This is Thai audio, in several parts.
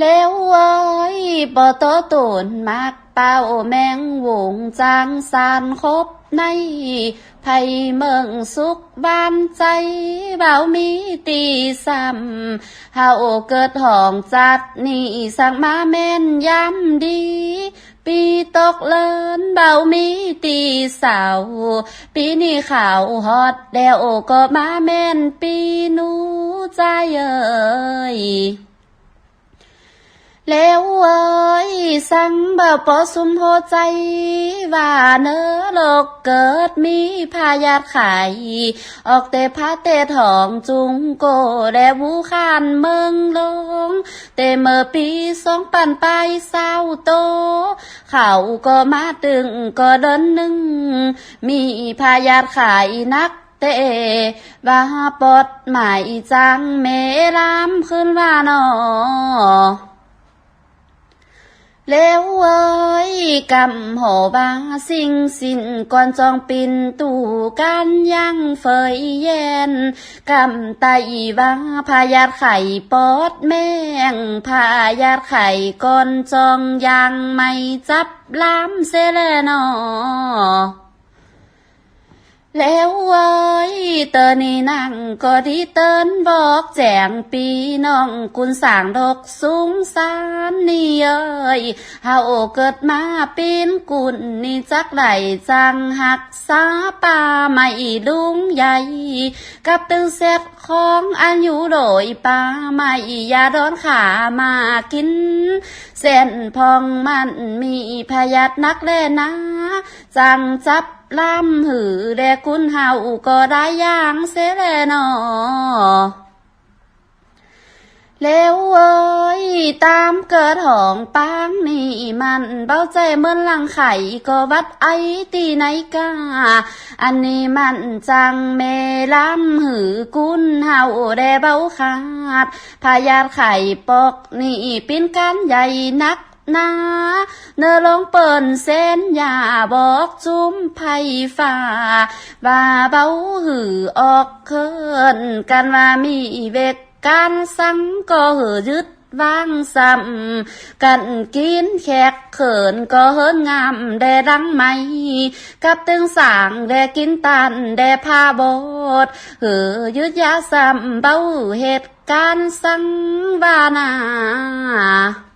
แล้วเอ้ยบ่โตตุนมักเป้าแมงวงจางสานคบในไผเมืองสุขบ้านใจเบามีตีซ้ำเฮาเกิดห้องจัดนี่สั่งมาแม่นย้ำดี ปีตกเลินเบามีตีเสาปีนี้ข่าวฮอตแดวก็มาแม่นปีนูใจเอ้ย แล้วเอ้ยสั่งบ่ปอสุมโหใจ ว่าเนอโลกเกิดมีพายาทไข่ออกแต่พาเตทองจุงโกแดวูขานเมืองลง แต่เมื่อปีสองปันไปเศร้าโต เขาก็มาตึงก็เดินหนึ่ง มีพายาขายนักเตว่าปดหมายจังเมรามขึ้นว่าหนอ แล้วเอ้ยกำหอบาสิ่งสินก่อนจองปินตู่กันยังเฟยเย็นกำไตว่าพายาดไข่ปอดแมงพายาดไข่ก่อนจองยังไม่จับล้ำเสยแลนอ แล้วเอ้ยเตอนี่นั่งก็ดีเตินบอกแจงปีน้องกุนสร้างดอกสูงสานนี่เอ้ยเฮาเกิดมาปีนกุนนี่จักไหลจังหักษาป่าไม่ลุงใหญ่กับตึงเสร็จของอายุโดยป่าไม่ยาร้อนขามากิน เส้นพองมันมีพยาธินักแล่นะ จังจับลำหือแดกุนเฮาก็ได้ย่างเสแลนอแล้วเอ้ยตามเกิดหองปางนี่มันเบาใจเมือนลังไข่ก็วัดไอตีไหนกาอันนี้มันจังเมลำหือกุนเฮาแดเบาขาดพายาไข่ปอกนี่เป็นการใหญ่นัก นาเนอลองเปิ่นเส้นอย่าบอกจุ้มไผ่ฝ่าว่าเบาหือออกเคินกันว่ามีเวกการสังก็หือยึดวางซ้ำกันกินแขกเขินก็เฮินงามแดดังไหม กับตึงสางแดกินตันแดผ้าบดหือยึดยาซ้ำเบาเหตุการสังวานา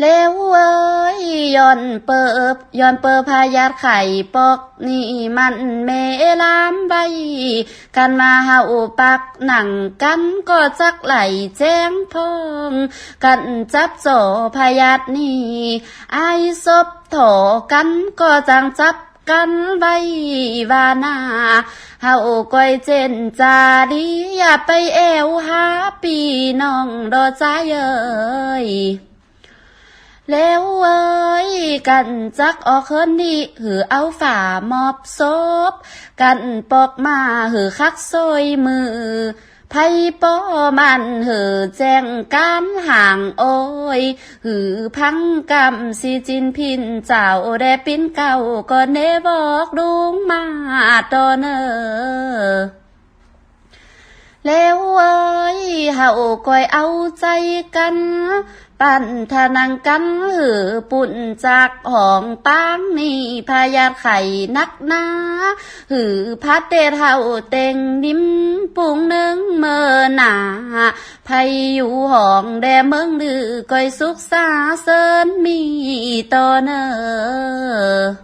แล้วเอ้ยย้อนเปิบย้อนเปิบพายาดไข่ปอกนี่มันเมลามใบ กันมาเฮาปักหนังกันก็จักไหลแจ้งพอง กันจับโจพายาดนี่ไอายศพโถกันก็จังจับกันไว้วานาเฮาก้อยเจนจาดีอย่าไปแอวหาปีน้องดอใจเอ้ย แล้วเอ้ยกันจักออกเคินนี่หือเอาฝ่ามอบศพกันปอกมาหือคักซอยมือไพ่ป้อมันหือแจ้งการห่างโอ้ยหือพังกำสีจินพินเจ้าแดปิ้นเก่าก็เนบอกดุงมาตอเนอ แล้วเอ้ยเฮาก้อยเอาใจกันปั่นทานังกันหือปุ่นจากห้องปางนี่พายาไข่นักหนาหือพัดเตเท่าเต็งนิ่มปุงนึงเมื่อหนาพายอยู่ห้องแดเมืองดือก้อยสุขสาเซินมีต่อเนอ